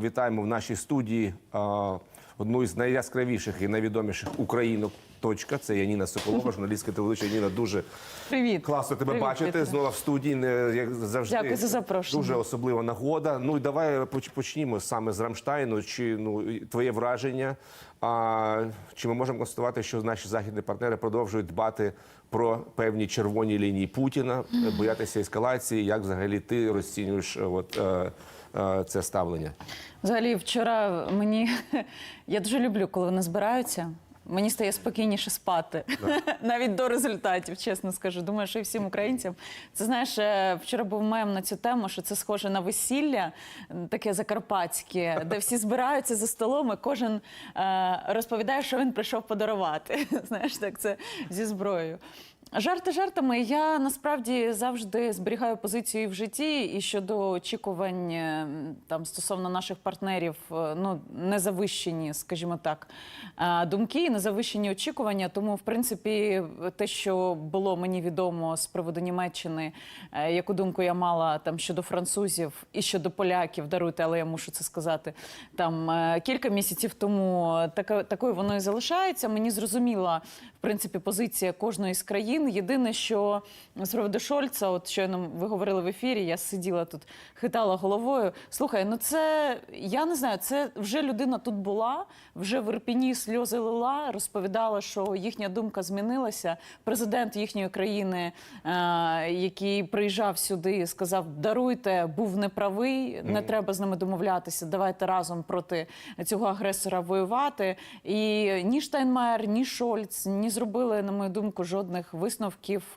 Вітаємо в нашій студії а, одну із найяскравіших і найвідоміших українок. Точка, це Яніна Соколова, журналістка телеведуча Яніна. Дуже Привіт. класно тебе Привіт, бачити. Вікторе. Знову в студії. Не як завжди Дякую за запрошення. Дуже особлива нагода. Ну і давай почнімо саме з Рамштайну. Чи ну твоє враження? А чи ми можемо констатувати, що наші західні партнери продовжують дбати про певні червоні лінії Путіна, боятися ескалації? Як взагалі ти розцінюєш от е, це ставлення? Взагалі, вчора мені я дуже люблю, коли вони збираються. Мені стає спокійніше спати навіть до результатів, чесно скажу. Думаю, що і всім українцям. Це знаєш, е, вчора був мем на цю тему, що це схоже на весілля, таке закарпатське, де всі збираються за столом, і кожен е, розповідає, що він прийшов подарувати. Знаєш, так це зі зброєю. Жарти жартами. Я насправді завжди зберігаю позицію в житті і щодо очікувань е, там стосовно наших партнерів, е, ну не завищені, скажімо так, е, думки, не завищені очікування. Тому, в принципі, те, що було мені відомо з приводу Німеччини, яку думку я мала там щодо французів і щодо поляків, даруйте, але я мушу це сказати. Там кілька місяців тому така такою воно і залишається. Мені зрозуміла в принципі позиція кожної з країн. Єдине, що з приводу Шольца, от щойно ви говорили в ефірі, я сиділа тут, хитала головою. Слухай, ну це я не знаю, це вже людина тут була, вже в Ірпіні сльози лила, розповідала, що їхня думка змінилася. Президент їхньої країни, е, який приїжджав сюди, сказав: даруйте, був неправий, не треба з ними домовлятися. Давайте разом проти цього агресора воювати. І ні Штайнмаєр, ні Шольц не зробили, на мою думку, жодних висновків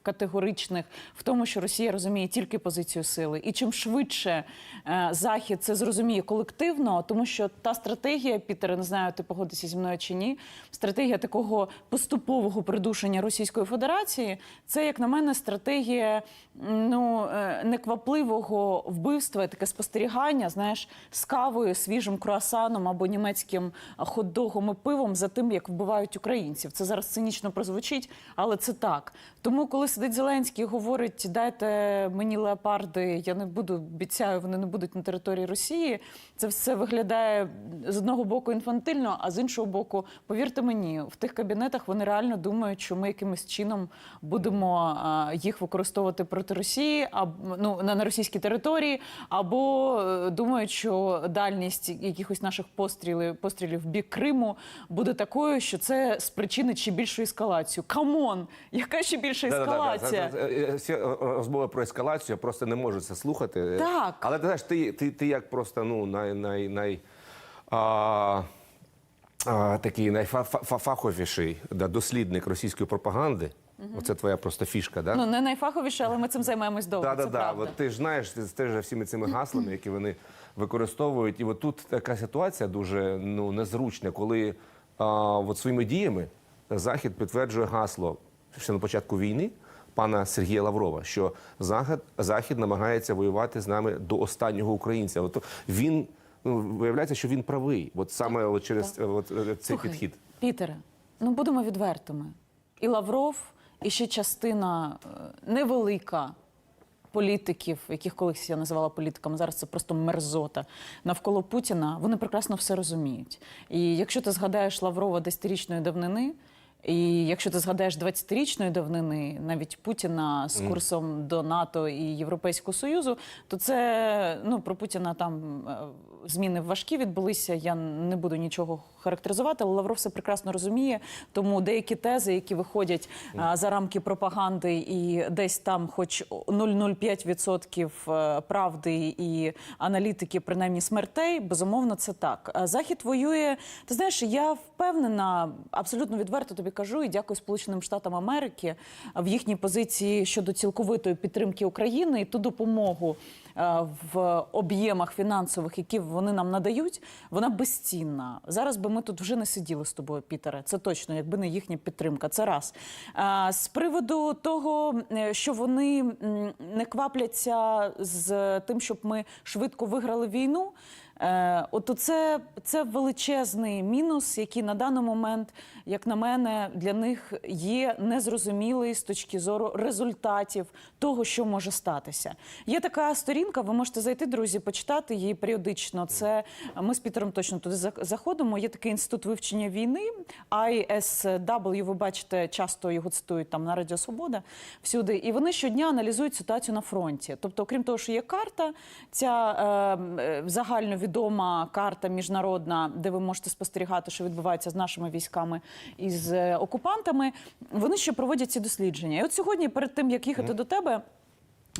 категоричних в тому, що Росія розуміє тільки позицію сили. І чим швидше е, Захід це зрозуміє колективно, тому що та стратегія, Пітере, не знаю, ти погодишся зі мною чи ні. Стратегія такого поступового придушення Російської Федерації, це, як на мене, стратегія ну е, неквапливого вбивства, таке спостерігання, знаєш, з кавою, свіжим круасаном або німецьким хот-догом і пивом за тим, як вбивають українців. Це зараз цинічно прозвучить, але це так. Тому, коли сидить Зеленський і говорить, дайте мені леопарди, я не буду, обіцяю, вони не будуть на території Росії. Це все виглядає з одного боку інфантильно, а з іншого боку, повірте мені, в тих кабінетах вони реально думають, що ми якимось чином будемо їх використовувати проти Росії, а ну на, російській території, або е, думають, що дальність якихось наших пострілів пострілів в бік Криму буде такою, що це спричинить ще більшу ескалацію. Камон, яка ще більша ескалація? Е, е, Всі е, розмови про ескалацію я просто не можу це слухати. Так. Але ти знаєш, ти, ти, ти як просто ну най, най, най а, а, такий найфаховіший да, дослідник російської пропаганди. Оце твоя просто фішка, да? Ну не найфаховіше, але ми цим займаємось довго. Так, це так, так. правда. От ти ж знаєш, ти стежиш всіми цими гаслами, які вони використовують. І от тут така ситуація дуже ну, незручна, коли а, от своїми діями Захід підтверджує гасло ще на початку війни пана Сергія Лаврова, що Захід, Захід намагається воювати з нами до останнього українця. От він ну, виявляється, що він правий. От саме от через от, е, цей Слухай, підхід. Пітере, ну будемо відвертими. І Лавров, і ще частина е, невелика політиків, яких колись я називала політиками, зараз це просто мерзота навколо Путіна. Вони прекрасно все розуміють. І якщо ти згадаєш Лаврова десятирічної давнини. І якщо ти згадаєш 20-річної давнини, навіть Путіна з курсом до НАТО і Європейського Союзу, то це ну про Путіна там е, зміни важкі відбулися. Я не буду нічого характеризувати, але Лавров все прекрасно розуміє. Тому деякі тези, які виходять а, за рамки пропаганди, і десь там, хоч 0,05% е, правди і аналітики, принаймні смертей, безумовно, це так. Захід воює. Ти знаєш, я впевнена, абсолютно відверто тобі кажу, і дякую Сполученим Штатам Америки в їхній позиції щодо цілковитої підтримки України і ту допомогу в об'ємах фінансових, які вони нам надають, вона безцінна. Зараз би ми тут вже не сиділи з тобою, Пітере. Це точно, якби не їхня підтримка. Це раз. З приводу того, е, що вони не квапляться з тим, щоб ми швидко виграли війну. Е, от це, це величезний мінус, який на даний момент, як на мене, для них є незрозумілий з точки зору результатів того, що може статися. Є така сторінка, ви можете зайти, друзі, почитати її періодично. Це ми з Пітером точно туди заходимо. Є такий інститут вивчення війни, ISW, ви бачите, часто його цитують там на Радіо Свобода всюди. І вони щодня аналізують ситуацію на фронті. Тобто, окрім того, що є карта, ця е, е, загальновідома карта міжнародна, де ви можете спостерігати, що відбувається з нашими військами і з е, окупантами. Вони ще проводять ці дослідження. І от сьогодні, перед тим як їхати до тебе.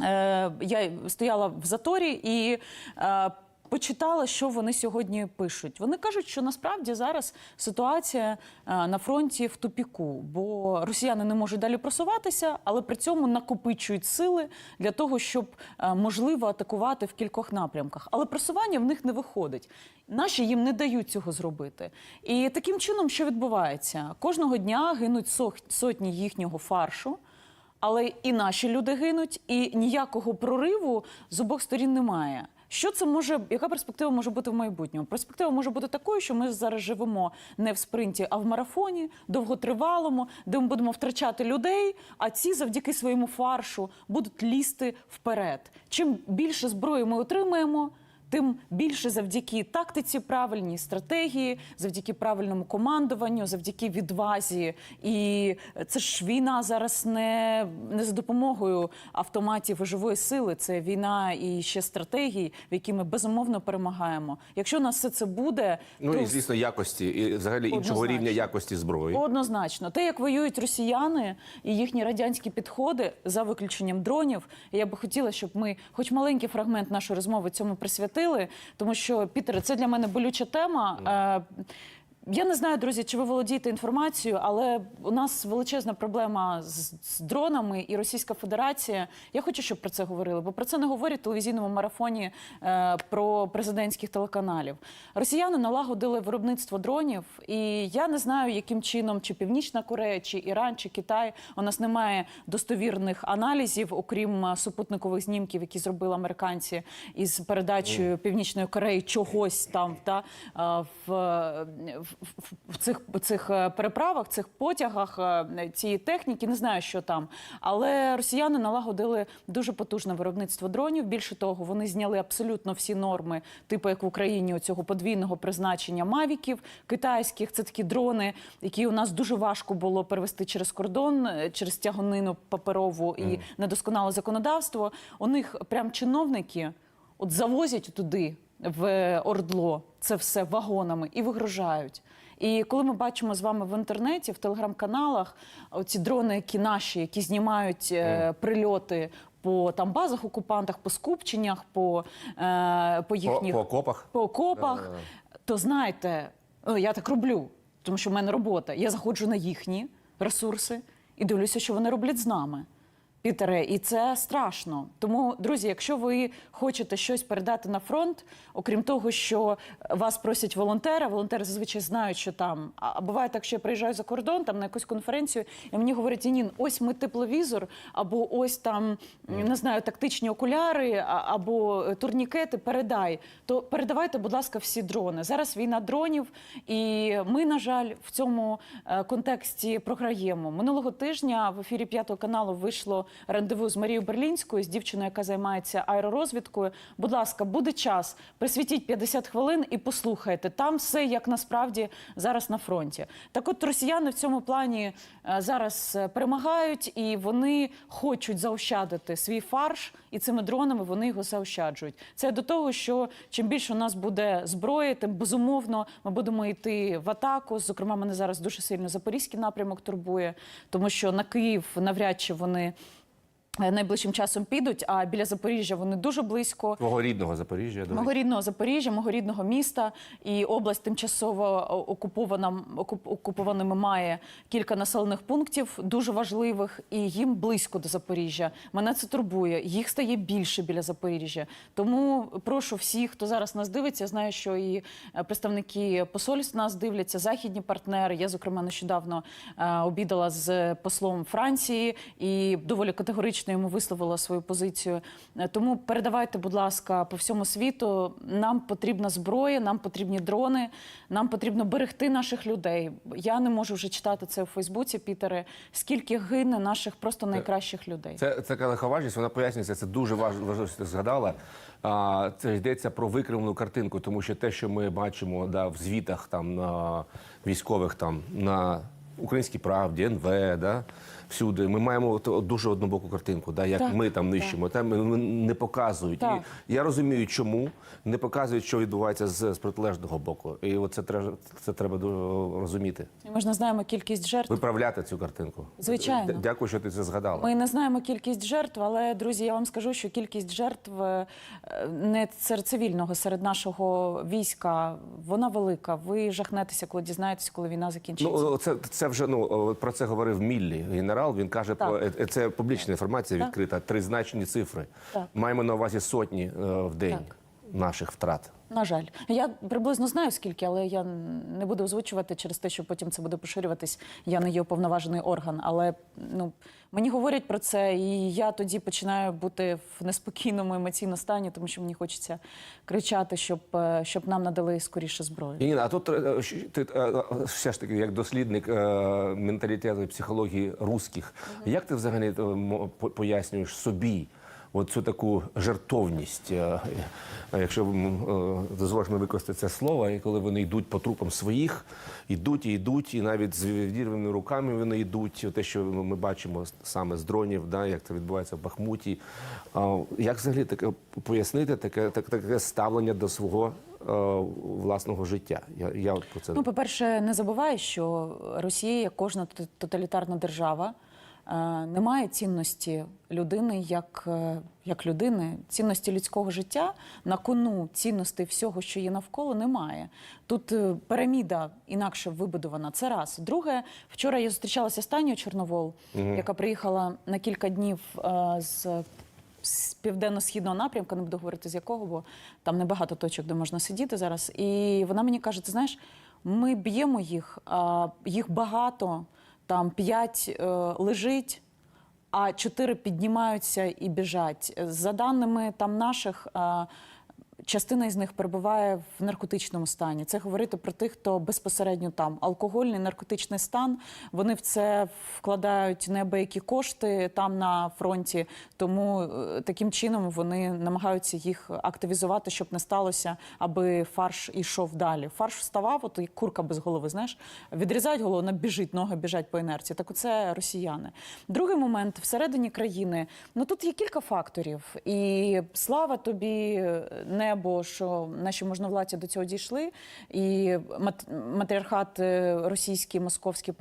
Е, я стояла в заторі і е, почитала, що вони сьогодні пишуть. Вони кажуть, що насправді зараз ситуація е, на фронті в тупіку, бо росіяни не можуть далі просуватися, але при цьому накопичують сили для того, щоб е, можливо атакувати в кількох напрямках. Але просування в них не виходить. Наші їм не дають цього зробити. І таким чином, що відбувається? Кожного дня гинуть сотні їхнього фаршу. Але і наші люди гинуть, і ніякого прориву з обох сторін немає. Що це може, яка перспектива може бути в майбутньому? Перспектива може бути такою, що ми зараз живемо не в спринті, а в марафоні, довготривалому, де ми будемо втрачати людей, а ці завдяки своєму фаршу будуть лізти вперед. Чим більше зброї ми отримаємо, тим більше завдяки тактиці правильній стратегії, завдяки правильному командуванню, завдяки відвазі. І це ж війна зараз не, не за допомогою автоматів і живої сили. Це війна і ще стратегії, в які ми безумовно перемагаємо. Якщо у нас все це буде, Ну то і звісно, якості і взагалі іншого рівня якості зброї. Однозначно, те, як воюють росіяни і їхні радянські підходи за виключенням дронів, я би хотіла, щоб ми, хоч маленький фрагмент нашої розмови, цьому присвятили, тому що Пітер, це для мене болюча тема. Е, я не знаю, друзі, чи ви володієте інформацією, але у нас величезна проблема з, з дронами і Російська Федерація. Я хочу, щоб про це говорили, бо про це не говорять в телевізійному марафоні е, про президентських телеканалів. Росіяни налагодили виробництво дронів, і я не знаю, яким чином чи Північна Корея, чи Іран, чи Китай. У нас немає достовірних аналізів, окрім е, супутникових знімків, які зробили американці із передачею Північної Кореї чогось там та е, в, в, в, цих цих е, переправах, цих потягах е, цієї техніки. Не знаю, що там, але росіяни налагодили дуже потужне виробництво дронів. Більше того, вони зняли абсолютно всі норми, типу як в Україні цього подвійного призначення мавіків китайських. Це такі дрони, які у нас дуже важко було перевести через кордон, е, через тягонину паперову і недосконале законодавство. У них прям чиновники от завозять туди в Ордло це все вагонами і вигружають. І коли ми бачимо з вами в інтернеті, в телеграм-каналах, оці дрони, які наші, які знімають е, прильоти по там базах окупантах, по скупченнях, по, е, по По, їхніх по окопах. по окопах, то знаєте, е, я так роблю, тому що в мене робота. Я заходжу на їхні ресурси і дивлюся, що вони роблять з нами. Пітере, і це страшно. Тому, друзі, якщо ви хочете щось передати на фронт, окрім того, що вас просять волонтери, волонтери зазвичай знають, що там. А буває так, що я приїжджаю за кордон, там на якусь конференцію, і мені говорять, Янін, ось ми тепловізор, або ось там не знаю, тактичні окуляри, або е, турнікети. Передай. То передавайте, будь ласка, всі дрони. Зараз війна дронів, і ми, на жаль, в цьому е, контексті програємо. Минулого тижня в ефірі п'ятого каналу вийшло рандеву з Марією Берлінською, з дівчиною, яка займається аеророзвідкою. Будь ласка, буде час. Присвітіть 50 хвилин і послухайте. Там все як насправді зараз на фронті. Так, от росіяни в цьому плані е, зараз е, перемагають і вони хочуть заощадити свій фарш, і цими дронами вони його заощаджують. Це до того, що чим більше у нас буде зброї, тим безумовно ми будемо йти в атаку. Зокрема, мене зараз дуже сильно запорізький напрямок турбує, тому що на Київ навряд чи вони. Е, Найближчим часом підуть, а біля Запоріжжя вони дуже близько. Твого рідного Запоріжжя. до Мого рідного Запоріжжя, мого рідного міста і область тимчасово окупована окупованими має кілька населених пунктів, дуже важливих, і їм близько до Запоріжжя. Мене це турбує. Їх стає більше біля Запоріжжя. Тому прошу всіх, хто зараз нас дивиться. Я знаю, що і е, представники посольств нас дивляться, західні партнери. Я, зокрема, нещодавно е, обідала з послом Франції і доволі категорично публічно йому висловила свою позицію. Е, Тому передавайте, будь ласка, по всьому світу. Нам потрібна зброя, нам потрібні дрони, нам потрібно берегти наших людей. Я не можу вже читати це у Фейсбуці, Пітере. Скільки гине наших просто найкращих людей. Це така легковажність, вона пояснюється. Це дуже важ- важливо, що ти згадала. А, це йдеться про викривлену картинку, тому що те, що ми бачимо да, в звітах там на військових, там на Українській правді, НВ, да, всюди, ми маємо от- дуже однобоку картинку, да, як Так, ми там нищимо. Там не показують. Так. І я розумію, чому не показують, що відбувається з, з протилежного боку. І от це треба це треба дуже розуміти. І Ми ж не знаємо кількість жертв. Виправляти цю картинку. Звичайно. Дякую, що ти це згадала. Ми не знаємо кількість жертв, але друзі, я вам скажу, що кількість жертв е, не серед цивільного, серед нашого війська, вона велика. Ви жахнетеся, коли дізнаєтеся, коли війна закінчиться. Ну це, це вже ну про це говорив Міллі, генерал. Він каже про е, це публічна інформація Так. відкрита. Тризначні цифри. Так. Маємо на увазі сотні е, в день Так. Наших втрат. На жаль, я приблизно знаю скільки, але я не буду озвучувати через те, що потім це буде поширюватись. Я не є уповноважений орган. Але ну мені говорять про це, і я тоді починаю бути в неспокійному емоційному стані, тому що мені хочеться кричати, щоб, е, щоб нам надали скоріше зброю. Ніна, а тут е, ти е, е, все ж таки, як дослідник менталітету і психології русських, як ти взагалі пояснюєш собі? От цю таку жертовність, е, е, якщо е, дозволиш ми використати це слово, і коли вони йдуть по трупам своїх, йдуть і йдуть, і навіть з відірваними руками вони йдуть. Те, що ми бачимо саме з дронів, да, як це відбувається в Бахмуті. Як взагалі таке пояснити таке, таке, ставлення до свого власного життя? Я, я от про це Ну, по-перше, не забувай, що Росія, як кожна тоталітарна держава, е, не має цінності людини як, е, як людини, цінності людського життя на кону цінностей всього, що є навколо, немає. Тут е, інакше вибудована. Це раз. Друге, вчора я зустрічалася з Танією Чорновол, яка приїхала на кілька днів з з південно-східного напрямку, не буду говорити з якого, бо там небагато точок, де можна сидіти зараз. І вона мені каже: ти знаєш, ми б'ємо їх, а їх багато, там п'ять е, лежить. А чотири піднімаються і біжать. За даними там наших, а, частина із них перебуває в наркотичному стані. Це говорити про тих, хто безпосередньо там. Алкогольний наркотичний стан. Вони в це вкладають небиякі кошти там на фронті. Тому е, таким чином вони намагаються їх активізувати, щоб не сталося, аби фарш ішов далі. Фарш вставав, от як курка без голови. Знаєш, відрізають голову, вона біжить, ноги біжать по інерції. Так оце росіяни. Другий момент всередині країни. Ну тут є кілька факторів, і слава тобі, небо, що наші можновладці до цього дійшли. І мат- матріархат е, російський, московський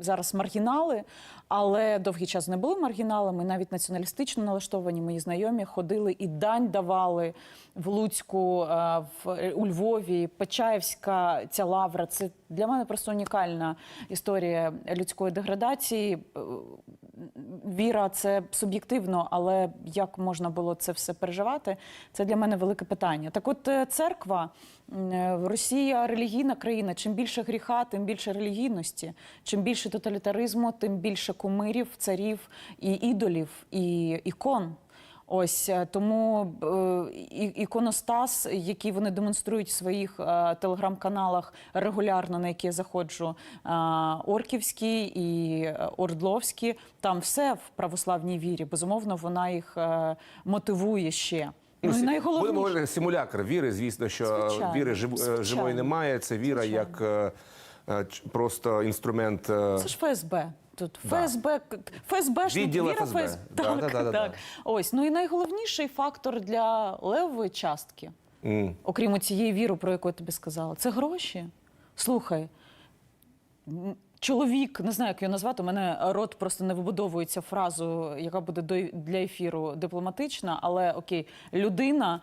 зараз маргінали, але довгий час не були маргіналами. Навіть націоналістично налаштовані мої знайомі ходили і дань давали в Луцьку, е, в у Львові, Почаївська ця лавра. Це для мене просто унікальна історія людської деградації. Віра це суб'єктивно, але як можна було це все переживати? Це для мене велике питання. Так, от е, церква, е, Росія релігійна країна. Чим більше гріха, тим більше релігійності. Чим більше тоталітаризму, тим більше кумирів, царів і ідолів, і ікон. Ось е, тому е, і- іконостас, який вони демонструють в своїх е, телеграм-каналах регулярно, на які я заходжу, Орківський і Ордловський, там все в православній вірі. Безумовно, вона їх мотивує ще. Ну, і сі- Будемо говорити симулякр віри. Звісно, що Звичайно, віри жив, звичайно. живої немає. Це віра Звичайно. як просто інструмент. е, Це ж ФСБ. Тут Да. ФСБ, ФСБшник, Відділ віра ФСБ. ФСБ. Да, Так, да, да, да, так. Ось. Ну і найголовніший фактор для левої частки, м. окрім цієї віри, про яку я тобі сказала, це гроші. Слухай, чоловік, не знаю, як його назвати, у мене рот просто не вибудовується фразу, яка буде для ефіру дипломатична, але окей, людина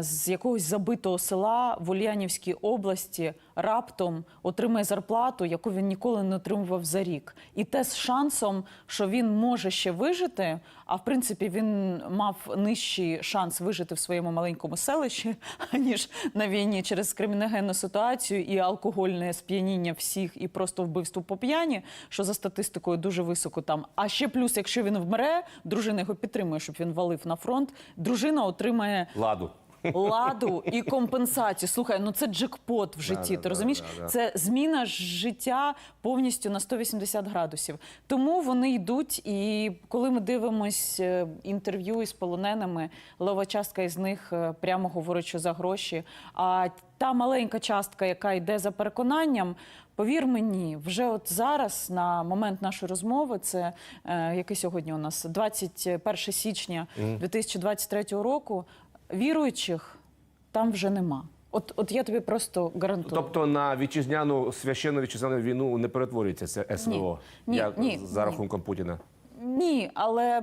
з якогось забитого села в Ульянівській області раптом отримає зарплату, яку він ніколи не отримував за рік, і те з шансом, що він може ще вижити. А в принципі він мав нижчий шанс вижити в своєму маленькому селищі, аніж на війні через криміногенну ситуацію і алкогольне сп'яніння всіх, і просто вбивство по п'яні, що за статистикою дуже високо там. А ще плюс, якщо він вмре, дружина його підтримує, щоб він валив на фронт. Дружина отримає Ладу. Ладу і компенсацію. Слухай, ну це джекпот в житті. ти розумієш? Це зміна життя повністю на 180 градусів. Тому вони йдуть. І коли ми дивимось е, інтерв'ю із полоненими, лева частка із них е, прямо говорить, що за гроші. А та маленька частка, яка йде за переконанням. Повір мені, вже от зараз, на момент нашої розмови, це е, який сьогодні у нас 21 січня 2023 року. Віруючих там вже нема. От, от я тобі просто гарантую. Тобто на вітчизняну священну вітчизняну війну не перетворюється це СВО Ні, як ні, за ні. рахунком Путіна. Ні, але е,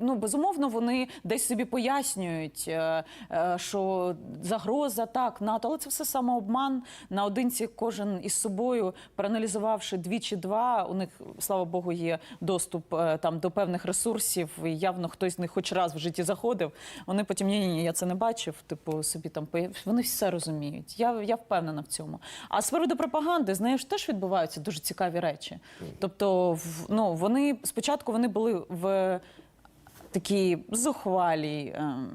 ну безумовно вони десь собі пояснюють, е, е, що загроза так НАТО, але це все самообман. Наодинці кожен із собою, проаналізувавши двічі два, у них слава Богу є доступ е, там до певних ресурсів. І явно хтось з них хоч раз в житті заходив. Вони потім ні, ні, ні, я це не бачив. Типу собі там вони все розуміють. Я, я впевнена в цьому. А з приводу пропаганди з нею ж теж відбуваються дуже цікаві речі. Тобто, в- ну вони спочатку вони були в такі зухвалі, ем,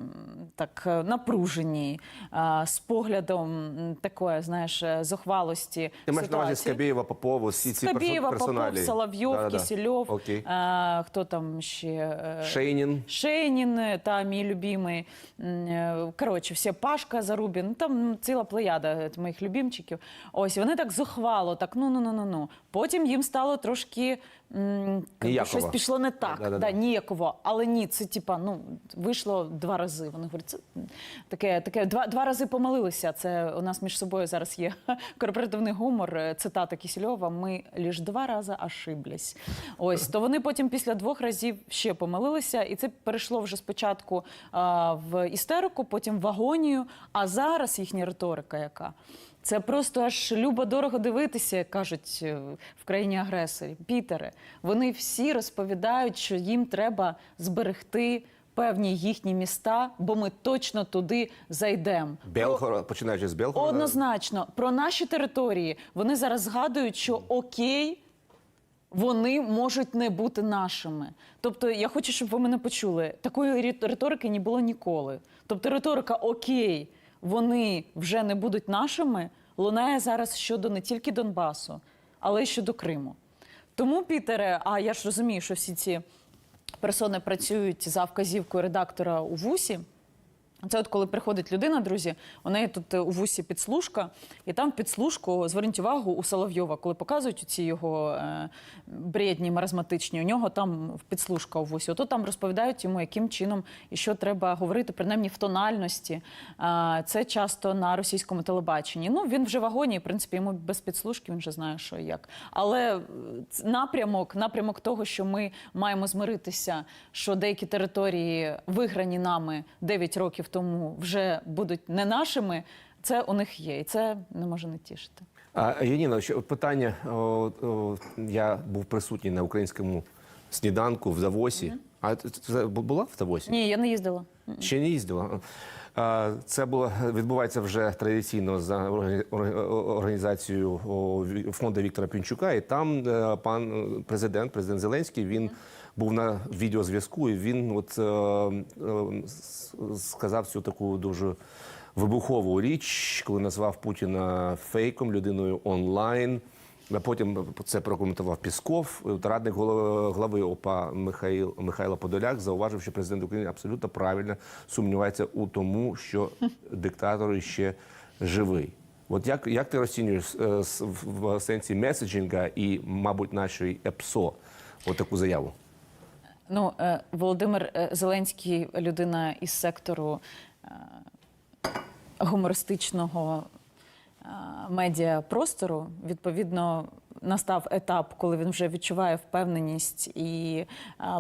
так е, напружені, е, з поглядом такої, знаєш, е, зухвалості. Ти маєш на увазі. Скабєєва, Попова, всі ці Скабєєва, Попов. Соловйов, Да-да-да. Кисельов, Окей. е, хто там ще? Шейнін. Шейнін, та мій любимий. М, Коротше, всі Пашка Зарубін. Ну, Там ціла плеяда моїх любімчиків. Ось вони так зухвало, так ну ну ну ну ну. Потім їм стало трошки м, якби Ніяково. щось пішло не так. Да-да-да. Да, ніяково. Але ні, це типа ну вийшло два рази. Вони говорять, це таке, таке два, два рази помилилися. Це у нас між собою зараз є корпоративний гумор. е, Цитата Кісельова. Ми лише два рази ошиблись. Ось то вони потім після двох разів ще помилилися, і це перейшло вже спочатку а, в істерику, потім в агонію. А зараз їхня риторика, яка це просто аж любо дорого дивитися, як кажуть е, в країні агресорі. Пітере, вони всі розповідають, що їм треба зберегти певні їхні міста, бо ми точно туди зайдемо. Белгород, починаючи з Белгорода. Однозначно, про наші території вони зараз згадують, що окей. Вони можуть не бути нашими. Тобто, я хочу, щоб ви мене почули. Такої риторики не було ніколи. Тобто, риторика окей, вони вже не будуть нашими, лунає зараз щодо не тільки Донбасу, але й щодо Криму. Тому, Пітере, а я ж розумію, що всі ці персони працюють за вказівкою редактора у ВУСі. Це от коли приходить людина, друзі, у неї тут е, у вусі підслужка, і там підслужку, зверніть увагу, у Соловйова, коли показують ці його е, бредні, маразматичні, у нього там підслужка у вусі. Ото там розповідають йому, яким чином і що треба говорити, принаймні в тональності. Е, це часто на російському телебаченні. Ну, він вже в агонії, в принципі, йому без підслужки, він вже знає, що і як. Але е, напрямок, напрямок того, що ми маємо змиритися, що деякі території, виграні нами 9 років тому, вже будуть не нашими. Це у них є, і це не може не тішити. А, Яніна, ще питання. О, о, я був присутній на українському сніданку в Давосі. А це- була в Давосі? Ні, я не їздила. Ще не їздила. Це було відбувається вже традиційно за органі- організацією фонду Віктора Пінчука. І там е, пан президент, президент Зеленський, він був на відеозв'язку, і він от е, е, сказав цю таку дуже вибухову річ, коли назвав Путіна фейком, людиною онлайн. А потім це прокоментував Пісков. Радник голов- глави ОПА Михаїл Михайло Подоляк зауважив, що президент України абсолютно правильно сумнівається у тому, що диктатор ще живий. От як, як ти розцінюєш е, в сенсі меседжинга і, мабуть, нашої ЕПСО от таку заяву? Ну, е, Володимир е, Зеленський, людина із сектору е, гумористичного медіапростору. Відповідно, настав етап, коли він вже відчуває впевненість, і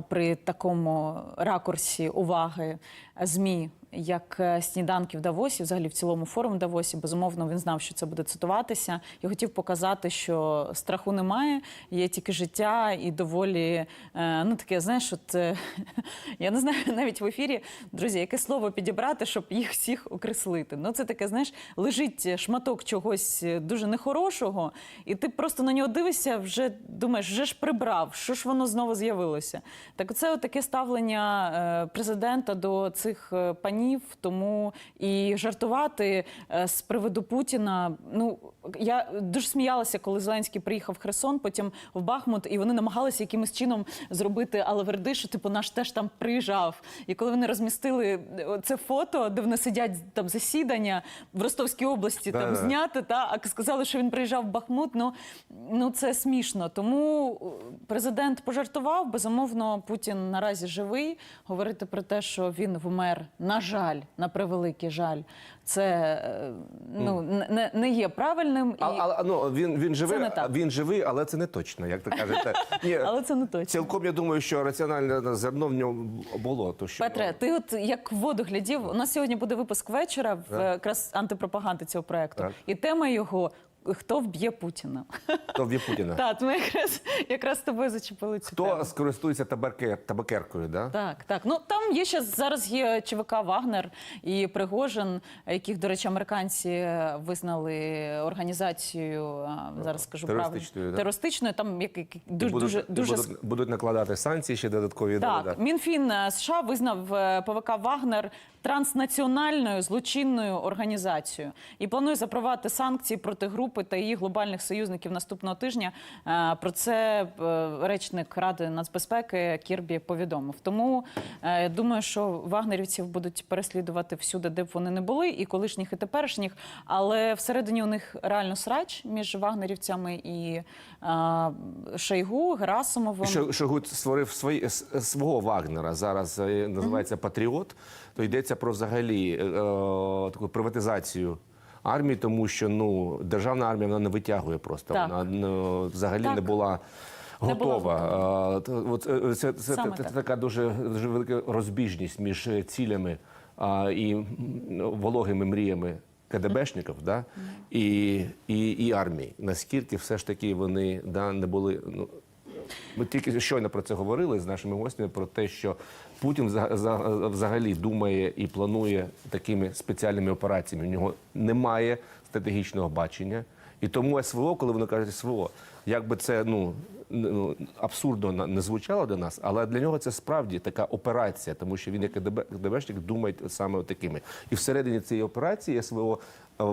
при такому ракурсі уваги ЗМІ як е, сніданки в Давосі, взагалі в цілому форум Давосі. Безумовно, він знав, що це буде цитуватися, і хотів показати, що страху немає, є тільки життя і доволі е, ну таке, знаєш, от е, я не знаю навіть в ефірі, друзі, яке слово підібрати, щоб їх всіх окреслити. Ну це таке, знаєш, лежить шматок чогось дуже нехорошого, і ти просто на нього дивишся, вже думаєш, вже ж прибрав, що ж воно знову з'явилося. Так, це таке ставлення президента до цих е, панів, тому і жартувати е, з приводу Путіна. Ну я дуже сміялася, коли Зеленський приїхав в Херсон, потім в Бахмут, і вони намагалися якимось чином зробити алаверди, що типу наш теж там приїжджав. І коли вони розмістили е, це фото, де вони сидять там засідання в Ростовській області, там Да-да. зняти, та а сказали, що він приїжджав в Бахмут. Ну ну це смішно. Тому президент пожартував. Безумовно, Путін наразі живий. Говорити про те, що він вмер, на жаль, на превеликий жаль, це е, ну не, не є правильним. І... А, але ну він він живий, не так. він живий, але це не точно, як ти кажете. Ні, Але це не точно. цілком я думаю, що раціональне зерно в ньому було. То що Петре, ти от як в воду глядів, у нас сьогодні буде випуск вечора в е, якраз антипропаганди цього проекту. Так. І тема його хто вб'є Путіна. то вб'є Путіна. Так, ми якраз якраз з тобою зачепили цю тему. Хто скористується табаке, табакеркою, да? Так, так. Ну там є ще зараз є ЧВК Вагнер і Пригожин, яких, до речі, американці визнали організацією. Зараз скажу правильно да? терористичною. Там як, як- дуже будуть, дуже дуже будуть, будуть накладати санкції ще додаткові. да, Так, да. Мінфін США визнав е, ПВК Вагнер транснаціональною злочинною організацією і планує запровадити санкції проти групи та її глобальних союзників наступного тижня. Е, Про це е, речник Ради нацбезпеки Кірбі повідомив. Тому е, думаю, що вагнерівців будуть переслідувати всюди, де б вони не були, і колишніх, і теперішніх. Але всередині у них реально срач між вагнерівцями і Шойгу, Герасимовим. Шогут створив свої, свого Вагнера, зараз називається Патріот, то йдеться про взагалі е, таку приватизацію армії, тому що ну, державна армія вона не витягує просто. Так. Вона ну, взагалі Так. не була. Готова. Е, е, це це, це так. така дуже, дуже велика розбіжність між е, цілями а, і м, вологими мріями КДБшників да, і, і, і армії. Наскільки все ж таки вони да, не були. Ну, ми тільки щойно про це говорили з нашими гостями про те, що Путін вза- взагалі думає і планує такими спеціальними операціями. У нього немає стратегічного бачення. І тому СВО, коли вони кажуть СВО, як би це ну, ну, абсурдно не звучало до нас, але для нього це справді така операція, тому що він як КДБ, КДБшник думає саме такими. І всередині цієї операції СВО е,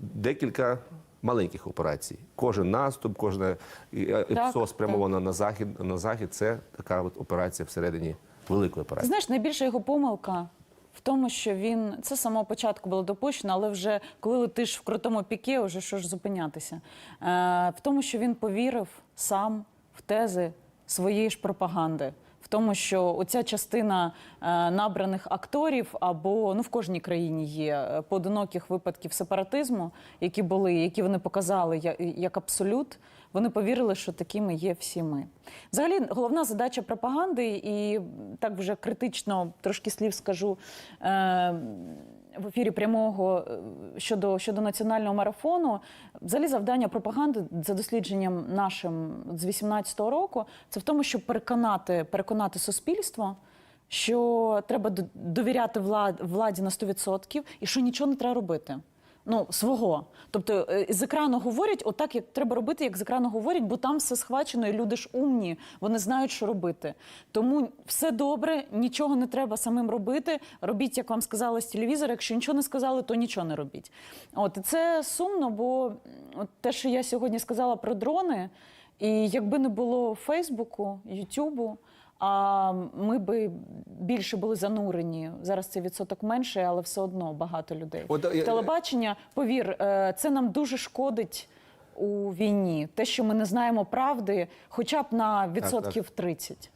декілька маленьких операцій. Кожен наступ, кожне е, ПСО спрямовано на захід. На захід це така от операція всередині великої Ти операції. знаєш, найбільша його помилка в тому, що він це з самого початку було допущено, але вже коли летиш в крутому піке, вже що ж зупинятися. Е, в тому, що він повірив сам в тези своєї ж пропаганди. Тому, що оця частина е, набраних акторів, або ну в кожній країні є е, поодиноких випадків сепаратизму, які були, які вони показали як абсолют. Вони повірили, що такими є всі ми. Взагалі, головна задача пропаганди, і так вже критично трошки слів скажу. Е- в ефірі прямого е, щодо, щодо національного марафону, взагалі завдання пропаганди за дослідженням нашим з 18-го року, це в тому, щоб переконати, переконати суспільство, що треба до- довіряти влад- владі на 100% і що нічого не треба робити. Ну, свого. Тобто е, з екрану говорять отак, як треба робити, як з екрану говорять, бо там все схвачено, і люди ж умні, вони знають, що робити. Тому все добре, нічого не треба самим робити. Робіть, як вам сказали з телевізора. Якщо нічого не сказали, то нічого не робіть. От і це сумно, бо от те, що я сьогодні сказала про дрони, і якби не було Фейсбуку, Ютубу. А ми би більше були занурені. Зараз це відсоток менше, але все одно багато людей. От, е, Телебачення, повір, е, це нам дуже шкодить у війні. Те, що ми не знаємо правди, хоча б на відсотків 30.